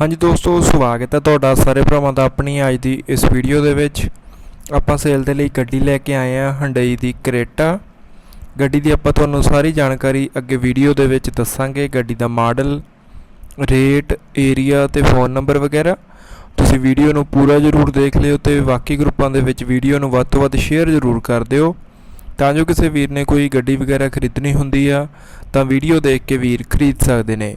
ਹਾਂਜੀ ਦੋਸਤੋ, ਸਵਾਗਤ ਹੈ ਤੁਹਾਡਾ ਸਾਰੇ ਭਰਾਵਾਂ ਦਾ ਆਪਣੀ ਅੱਜ ਦੀ ਇਸ ਵੀਡੀਓ ਦੇ ਵਿੱਚ। ਆਪਾਂ ਸੇਲ ਦੇ ਲਈ ਗੱਡੀ ਲੈ ਕੇ ਆਏ ਹਾਂ ਹੰਡਈ ਦੀ ਕਰੇਟਾ ਗੱਡੀ ਦੀ ਆਪਾਂ ਤੁਹਾਨੂੰ ਸਾਰੀ ਜਾਣਕਾਰੀ ਅੱਗੇ ਵੀਡੀਓ ਦੇ ਵਿੱਚ ਦੱਸਾਂਗੇ। ਗੱਡੀ ਦਾ ਮਾਡਲ ਰੇਟ ਏਰੀਆ ਤੇ ਫੋਨ ਨੰਬਰ ਵਗੈਰਾ। ਤੁਸੀਂ ਵੀਡੀਓ ਨੂੰ ਪੂਰਾ ਜ਼ਰੂਰ ਦੇਖ ਲਿਓ ਤੇ ਬਾਕੀ ਗਰੁੱਪਾਂ ਦੇ ਵਿੱਚ ਵੀਡੀਓ ਨੂੰ ਵੱਧ ਤੋਂ ਵੱਧ ਸ਼ੇਅਰ ਜ਼ਰੂਰ ਕਰ ਦਿਓ। ਤਾਂ ਜੋ ਕਿਸੇ ਵੀਰ ਨੇ ਕੋਈ ਗੱਡੀ ਵਗੈਰਾ ਖਰੀਦਣੀ ਹੁੰਦੀ ਆ, ਤਾਂ ਵੀਡੀਓ ਦੇਖ ਕੇ ਵੀਰ ਖਰੀਦ ਸਕਦੇ ਨੇ।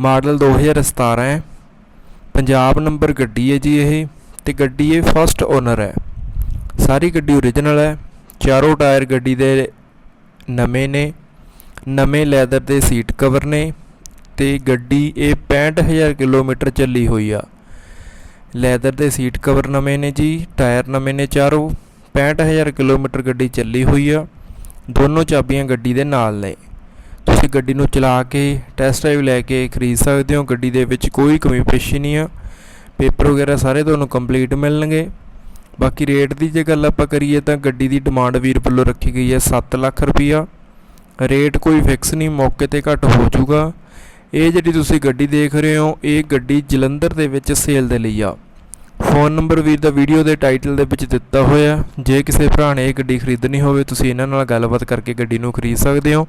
ਮਾਡਲ 2017 ਹੈ। ਪੰਜਾਬ ਨੰਬਰ ਗੱਡੀ ਹੈ ਜੀ ਇਹ ਤੇ ਗੱਡੀ ਇਹ ਫਸਟ ਓਨਰ ਹੈ। ਸਾਰੀ ਗੱਡੀ ਓਰੀਜਨਲ ਹੈ। ਚਾਰੋਂ ਟਾਇਰ ਗੱਡੀ ਦੇ ਨਵੇਂ ਨੇ, ਨਵੇਂ ਲੈਦਰ ਦੇ ਸੀਟ ਕਵਰ ਨੇ ਤੇ ਗੱਡੀ ਇਹ 65000 ਕਿਲੋਮੀਟਰ ਚੱਲੀ ਹੋਈ ਆ। ਲੈਦਰ ਦੇ ਸੀਟ ਕਵਰ ਨਵੇਂ ਨੇ ਜੀ, ਟਾਇਰ ਨਵੇਂ ਨੇ ਚਾਰੋਂ 65000 ਕਿਲੋਮੀਟਰ ਗੱਡੀ ਚੱਲੀ ਹੋਈ ਆ। ਦੋਨੋਂ ਚਾਬੀਆਂ ਗੱਡੀ ਦੇ ਨਾਲ ਨੇ। ਤੁਸੀਂ ਗੱਡੀ ਨੂੰ ਚਲਾ ਕੇ ਟੈਸਟ ਡਰਾਈਵ ਲੈ ਕੇ ਖਰੀਦ ਸਕਦੇ ਹੋ। ਗੱਡੀ ਦੇ ਵਿੱਚ ਕੋਈ ਕਮੀ ਪੇਸ਼ੀ ਨਹੀਂ ਆ। ਪੇਪਰ ਵਗੈਰਾ ਸਾਰੇ ਤੁਹਾਨੂੰ ਕੰਪਲੀਟ ਮਿਲਣਗੇ। ਬਾਕੀ ਰੇਟ ਦੀ ਜੇ ਗੱਲ ਆਪਾਂ ਕਰੀਏ ਤਾਂ ਗੱਡੀ ਦੀ ਡਿਮਾਂਡ ਵੀਰ ਵੱਲੋਂ ਰੱਖੀ ਗਈ ਹੈ 7 ਲੱਖ ਰੁਪਈਆ। ਰੇਟ ਕੋਈ ਫਿਕਸ ਨਹੀਂ, ਮੌਕੇ ਤੇ ਘੱਟ ਹੋ ਜਾਊਗਾ। ਇਹ ਜਿਹੜੀ ਤੁਸੀਂ ਗੱਡੀ ਦੇਖ ਰਹੇ ਹੋ, ਇਹ ਗੱਡੀ ਜਲੰਧਰ ਦੇ ਵਿੱਚ ਸੇਲ ਦੇ ਲਈ ਆ। ਫੋਨ ਨੰਬਰ ਵੀਰ ਦਾ ਵੀਡੀਓ ਦੇ ਟਾਈਟਲ ਦੇ ਵਿੱਚ ਦਿੱਤਾ ਹੋਇਆ। ਜੇ ਕਿਸੇ ਭਰਾ ਨੇ ਇਹ ਗੱਡੀ ਖਰੀਦਣੀ ਹੋਵੇ, ਤੁਸੀਂ ਇਹਨਾਂ ਨਾਲ ਗੱਲਬਾਤ ਕਰਕੇ ਗੱਡੀ ਨੂੰ ਖਰੀਦ ਸਕਦੇ ਹੋ।